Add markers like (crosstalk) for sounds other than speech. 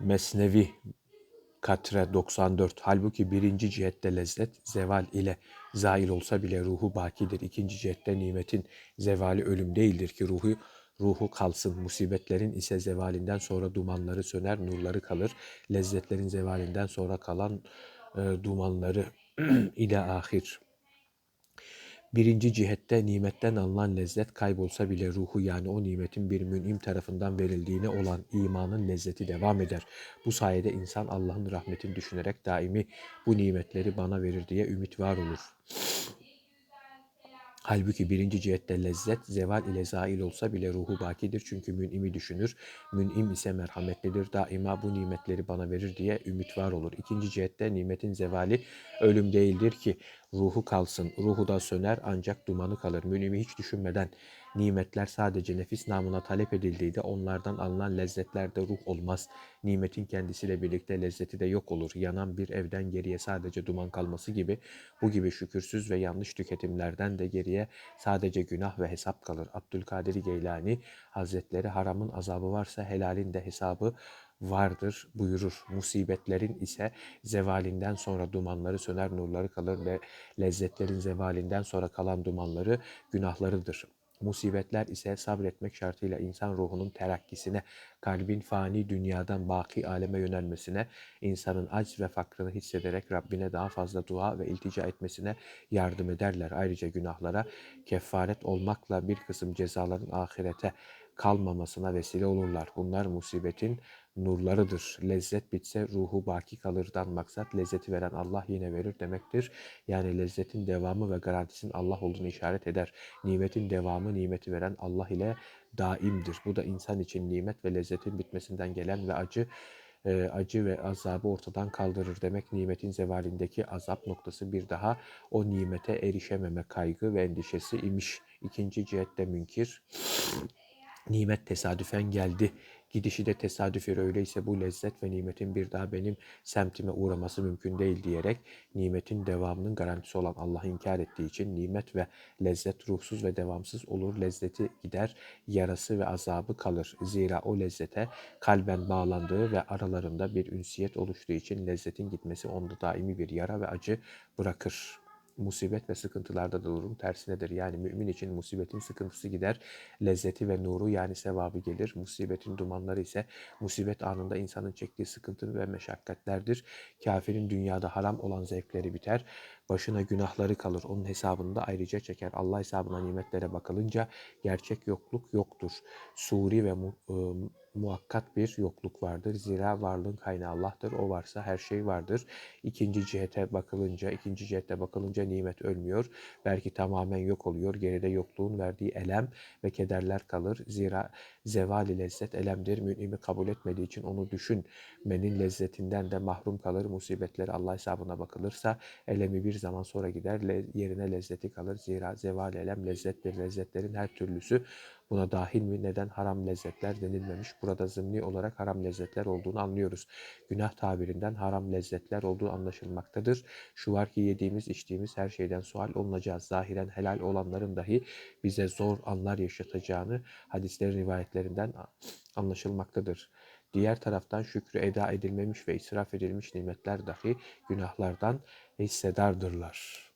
Mesnevi Katre 94 Halbuki birinci cihette lezzet zeval ile zail olsa bile ruhu bakidir. İkinci cihette nimetin zevali ölüm değildir ki ruhu ruhu kalsın. Musibetlerin ise zevalinden sonra dumanları söner, nurları kalır. Lezzetlerin zevalinden sonra kalan e, dumanları (clears throat) ile ahir. Birinci cihette nimetten alınan lezzet kaybolsa bile ruhu yani o nimetin bir mün'im tarafından verildiğine olan imanın lezzeti devam eder. Bu sayede insan Allah'ın rahmetini düşünerek daimi bu nimetleri bana verir diye ümit var olur. Halbuki birinci cihette lezzet zeval ile zail olsa bile ruhu bakidir çünkü mün'imi düşünür. Mün'im ise merhametlidir. Daima bu nimetleri bana verir diye ümit var olur. İkinci cihette nimetin zevali ölüm değildir ki ruhu kalsın. Ruhu da söner ancak dumanı kalır. Mün'imi hiç düşünmeden nimetler sadece nefis namına talep edildiğinde onlardan alınan lezzetlerde ruh olmaz. Nimetin kendisiyle birlikte lezzeti de yok olur. Yanan bir evden geriye sadece duman kalması gibi bu gibi şükürsüz ve yanlış tüketimlerden de geriye sadece günah ve hesap kalır. Abdülkadir Geylani Hazretleri haramın azabı varsa helalin de hesabı vardır buyurur. Musibetlerin ise zevalinden sonra dumanları söner nurları kalır ve lezzetlerin zevalinden sonra kalan dumanları günahlarıdır. Musibetler ise sabretmek şartıyla insan ruhunun terakkisine, kalbin fani dünyadan baki aleme yönelmesine, insanın acz ve fakrını hissederek Rabbine daha fazla dua ve iltica etmesine yardım ederler. Ayrıca günahlara kefaret olmakla bir kısım cezaların ahirete kalmamasına vesile olurlar. Bunlar musibetin nurlarıdır. Lezzet bitse ruhu baki kalırdan maksat lezzeti veren Allah yine verir demektir. Yani lezzetin devamı ve garantisinin Allah olduğunu işaret eder. Nimetin devamı nimeti veren Allah ile daimdir. Bu da insan için nimet ve lezzetin bitmesinden gelen ve acı e, acı ve azabı ortadan kaldırır demek nimetin zevalindeki azap noktası bir daha o nimete erişememe kaygı ve endişesi imiş. İkinci cihette münkir nimet tesadüfen geldi. Gidişi de tesadüfi öyleyse bu lezzet ve nimetin bir daha benim semtime uğraması mümkün değil diyerek nimetin devamının garantisi olan Allah'ı inkar ettiği için nimet ve lezzet ruhsuz ve devamsız olur. Lezzeti gider, yarası ve azabı kalır. Zira o lezzete kalben bağlandığı ve aralarında bir ünsiyet oluştuğu için lezzetin gitmesi onda daimi bir yara ve acı bırakır musibet ve sıkıntılarda da durum tersinedir. Yani mümin için musibetin sıkıntısı gider, lezzeti ve nuru yani sevabı gelir. Musibetin dumanları ise musibet anında insanın çektiği sıkıntı ve meşakkatlerdir. Kafirin dünyada haram olan zevkleri biter, başına günahları kalır. Onun hesabını da ayrıca çeker. Allah hesabına nimetlere bakılınca gerçek yokluk yoktur. Suri ve mu, ıı, muhakkat bir yokluk vardır. Zira varlığın kaynağı Allah'tır. O varsa her şey vardır. İkinci cihete bakılınca, ikinci cihete bakılınca nimet ölmüyor. Belki tamamen yok oluyor. Geride yokluğun verdiği elem ve kederler kalır. Zira zevali lezzet elemdir. Münimi kabul etmediği için onu düşünmenin lezzetinden de mahrum kalır. Musibetleri Allah hesabına bakılırsa elemi bir zaman sonra gider. Le, yerine lezzeti kalır. Zira zeval elem lezzettir. Lezzetlerin her türlüsü Buna dahil mi? Neden haram lezzetler denilmemiş? Burada zımni olarak haram lezzetler olduğunu anlıyoruz. Günah tabirinden haram lezzetler olduğu anlaşılmaktadır. Şu var ki yediğimiz, içtiğimiz her şeyden sual olunacağız. Zahiren helal olanların dahi bize zor anlar yaşatacağını hadislerin rivayetlerinden anlaşılmaktadır. Diğer taraftan şükrü eda edilmemiş ve israf edilmiş nimetler dahi günahlardan hissedardırlar.